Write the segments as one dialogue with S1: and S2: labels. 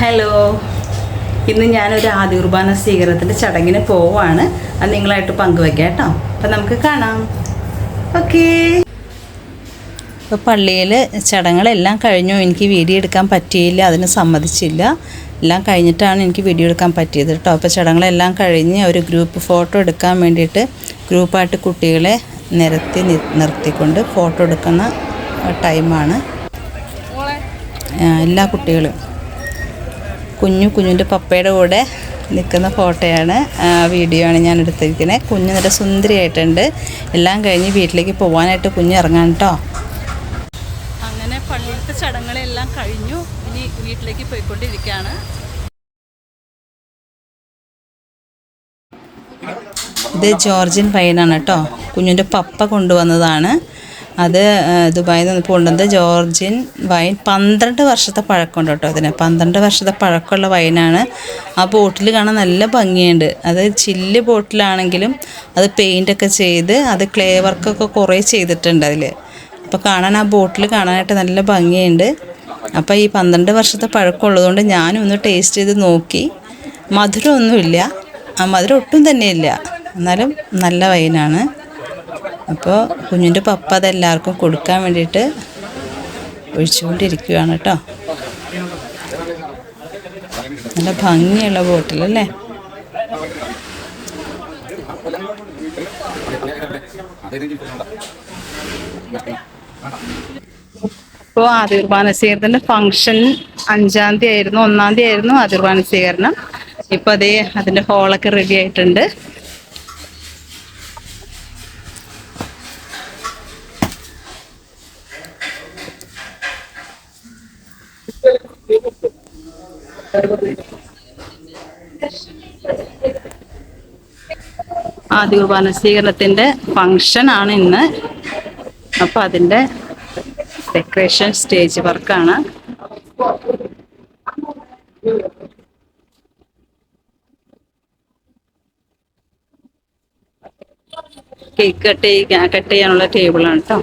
S1: Hello ഇന്ന് ഞാനൊരു ആദ്യ കുർബാന സ്വീകരണത്തിന്റെ ചടങ്ങിന് പോവാണ്. അത് നിങ്ങളായിട്ട് പങ്കുവയ്ക്കാം കേട്ടോ. അപ്പം നമുക്ക് കാണാം. ഓക്കേ ഇപ്പോൾ പള്ളിയിൽ ചടങ്ങുകളെല്ലാം കഴിഞ്ഞു. എനിക്ക് വീഡിയോ എടുക്കാൻ പറ്റിയില്ല. അതിന് സമ്മതിച്ചില്ല. എല്ലാം കഴിഞ്ഞിട്ടാണ് എനിക്ക് വീഡിയോ എടുക്കാൻ പറ്റിയത് കേട്ടോ. അപ്പോൾ ചടങ്ങുകളെല്ലാം കഴിഞ്ഞ് ഒരു ഗ്രൂപ്പ് ഫോട്ടോ എടുക്കാൻ വേണ്ടിയിട്ട് ഗ്രൂപ്പായിട്ട് കുട്ടികളെ നിരത്തി നിർത്തിക്കൊണ്ട് ഫോട്ടോ എടുക്കുന്ന ടൈമാണ്. എല്ലാ കുട്ടികളും. കുഞ്ഞു കുഞ്ഞിന്റെ പപ്പയുടെ കൂടെ നിൽക്കുന്ന ഫോട്ടോയാണ് ആ, വീഡിയോ ആണ് ഞാൻ എടുത്തിരിക്കുന്നത്. കുഞ്ഞ് നല്ല സുന്ദരിയായിട്ടുണ്ട്. എല്ലാം കഴിഞ്ഞ് വീട്ടിലേക്ക് പോകാനായിട്ട് കുഞ്ഞ് ഇറങ്ങാൻ കേട്ടോ അങ്ങനെ പള്ളിയിലത്തെ ചടങ്ങുകളെല്ലാം കഴിഞ്ഞു. ഇനി വീട്ടിലേക്ക് പോയിക്കൊണ്ടിരിക്കുകയാണ്. ഇത് ജോർജിൻ പയ്യനാണ് കേട്ടോ കുഞ്ഞിന്റെ പപ്പ കൊണ്ടുവന്നതാണ്. അത് ദുബായിൽ നിന്ന് കൊണ്ടുവന്നത് ജോർജിൻ വൈൻ. പന്ത്രണ്ട് വർഷത്തെ പഴക്കമുണ്ട് കേട്ടോ അതിന്. പന്ത്രണ്ട് വർഷത്തെ പഴക്കമുള്ള വൈനാണ്. ആ ബോട്ടിൽ കാണാൻ നല്ല ഭംഗിയുണ്ട്. അത് ചില്ല് ബോട്ടിലാണെങ്കിലും അത് പെയിന്റൊക്കെ ചെയ്ത് അത് ക്ലേ വർക്കൊക്കെ കുറേ ചെയ്തിട്ടുണ്ട് അതിൽ അപ്പോൾ കാണാൻ ആ ബോട്ടിൽ കാണാനായിട്ട് നല്ല ഭംഗിയുണ്ട്. അപ്പോൾ ഈ പന്ത്രണ്ട് വർഷത്തെ പഴക്കമുള്ളതുകൊണ്ട് ഞാനും ഒന്ന് ടേസ്റ്റ് ചെയ്ത് നോക്കി. മധുരമൊന്നുമില്ല. ആ മധുരം ഒട്ടും തന്നെയില്ല. എന്നാലും നല്ല വൈനാണ്. അപ്പോൾ കുഞ്ഞിന്റെ പപ്പ അതെല്ലാവർക്കും കൊടുക്കാൻ വേണ്ടിയിട്ട് ഒഴിച്ചുകൊണ്ടിരിക്കുകയാണ് കേട്ടോ. നല്ല ഭംഗിയുള്ള ബോട്ടിലല്ലേ ഇപ്പോൾ ആദിർവാന സ്വീകരണത്തിന്റെ ഫംഗ്ഷൻ അഞ്ചാം തീയതി ആയിരുന്നു ഒന്നാം തീയതി ആയിരുന്നു ആദിർവാന സ്വീകരണം. ഇപ്പോൾ അതേ അതിന്റെ ഹോളൊക്കെ റെഡി ആയിട്ടുണ്ട്. ആദ്യ കുർബാന സ്വീകരണത്തിന്റെ ഫങ്ഷൻ ആണ് ഇന്ന്. അപ്പൊ അതിന്റെ ഡെക്കറേഷൻ സ്റ്റേജ് വർക്കാണ് കേക്ക് കട്ട് ചെയ്യാൻ കട്ട് ചെയ്യാനുള്ള ടേബിളാണ് കേട്ടോ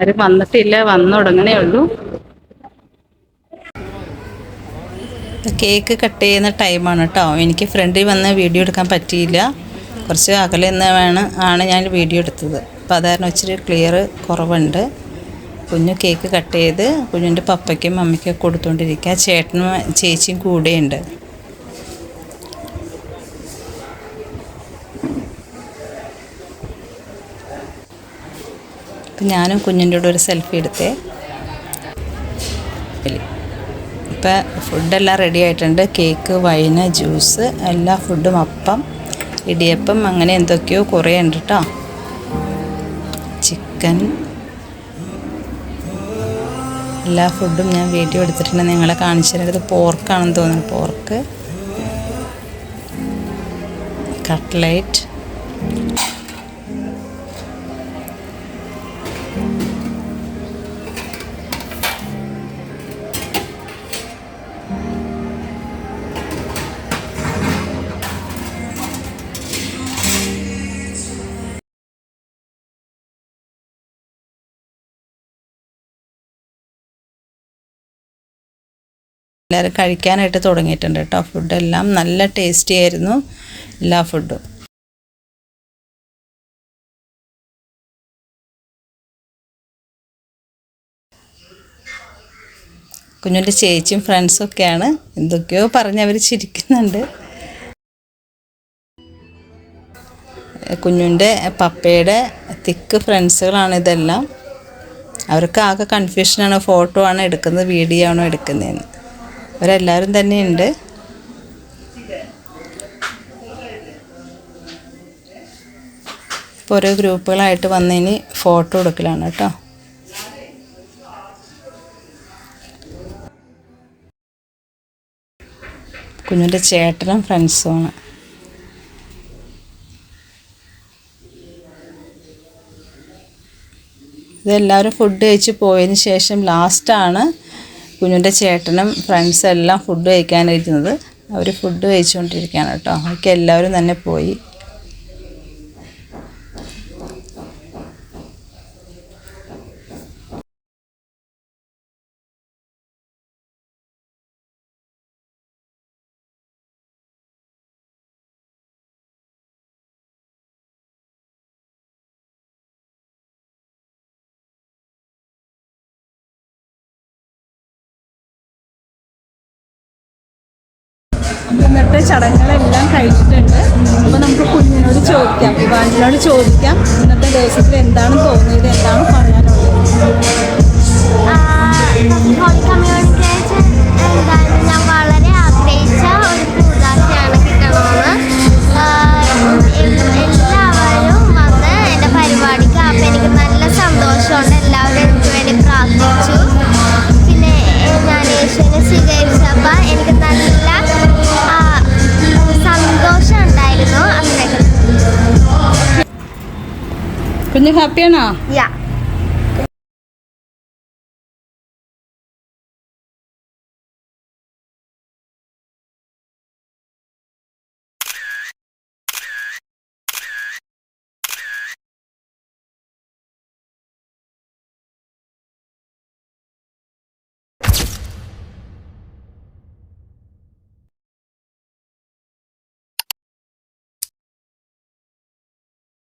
S1: ആരും വന്നിട്ടില്ല വന്നു തുടങ്ങണേ ഉള്ളൂ. കേക്ക് കട്ട് ചെയ്യുന്ന ടൈമാണ് കേട്ടോ എനിക്ക് ഫ്രണ്ടിൽ വന്ന് വീഡിയോ എടുക്കാൻ പറ്റിയില്ല. കുറച്ച് അകലെ നിന്ന് വേണം ആണ് ഞാൻ വീഡിയോ എടുത്തത്. അപ്പോൾ അത് കാരണം ഇച്ചിരി ക്ലിയർ കുറവുണ്ട്. കുഞ്ഞു കേക്ക് കട്ട് ചെയ്ത് കുഞ്ഞിന്റെ പപ്പയ്ക്കും മമ്മിക്കും കൊടുത്തുകൊണ്ടിരിക്കുക ചേട്ടനും ചേച്ചിയും കൂടെയുണ്ട്. അപ്പം ഞാനും കുഞ്ഞിന്റെ കൂടെ ഒരു സെൽഫി എടുത്തേ. ഇപ്പം ഫുഡെല്ലാം റെഡി ആയിട്ടുണ്ട്. കേക്ക് വൈന് ജ്യൂസ് എല്ലാ ഫുഡും അപ്പം ഇടിയപ്പം അങ്ങനെ എന്തൊക്കെയോ കുറേ ഉണ്ട് കേട്ടോ ചിക്കൻ എല്ലാ ഫുഡും ഞാൻ വീഡിയോ എടുത്തിട്ടുണ്ട്. നിങ്ങളെ കാണിച്ചു തരുന്നത് പോർക്കാണെന്ന് തോന്നുന്നു പോർക്ക് കട്ട്ലൈറ്റ് എല്ലാവരും കഴിക്കാനായിട്ട് തുടങ്ങിയിട്ടുണ്ട് കേട്ടോ. ഫുഡെല്ലാം നല്ല ടേസ്റ്റി ആയിരുന്നു എല്ലാ ഫുഡും കുഞ്ഞിന്റെ ചേച്ചിയും ഫ്രണ്ട്സും ഒക്കെയാണ്. എന്തൊക്കെയോ പറഞ്ഞ് അവർ ചിരിക്കുന്നുണ്ട്. കുഞ്ഞിന്റെ പപ്പയുടെ തിക്ക് ഫ്രണ്ട്സുകളാണ് ഇതെല്ലാം. അവർക്ക് ആകെ കൺഫ്യൂഷനാണ് ഫോട്ടോ ആണ് എടുക്കുന്നത് വീഡിയോ ആണോ എടുക്കുന്നതെന്ന്. അവരെല്ലാവരും തന്നെയുണ്ട്. ഇപ്പോൾ ഓരോ ഗ്രൂപ്പുകളായിട്ട് വന്നതിന് ഫോട്ടോ എടുക്കലാണ് കേട്ടോ. കുഞ്ഞിന്റെ ചേട്ടനും ഫ്രണ്ട്സുമാണ് ഇതെല്ലാവരും ഫുഡ് കഴിച്ച് പോയതിന് ശേഷം ലാസ്റ്റാണ് കുഞ്ഞിന്റെ ചേട്ടനും ഫ്രണ്ട്സും എല്ലാം ഫുഡ് കഴിക്കാനിരുന്നത് അവർ ഫുഡ് കഴിച്ചുകൊണ്ടിരിക്കുകയാണ് കേട്ടോ. അവർക്ക് എല്ലാവരും തന്നെ പോയി. ഇന്നത്തെ ചടങ്ങുകളെല്ലാം കഴിച്ചിട്ടുണ്ട്. അപ്പോൾ നമുക്ക് കുഞ്ഞിനോട് ചോദിക്കാം ഇവാഞ്ചിനോട് ചോദിക്കാം ഇന്നത്തെ ദിവസത്തിൽ എന്താണ് തോന്നിയത് എന്താണ് പറയാനുള്ളത്?
S2: ഞാൻ വളരെ 你看
S3: 变了。
S2: 呀。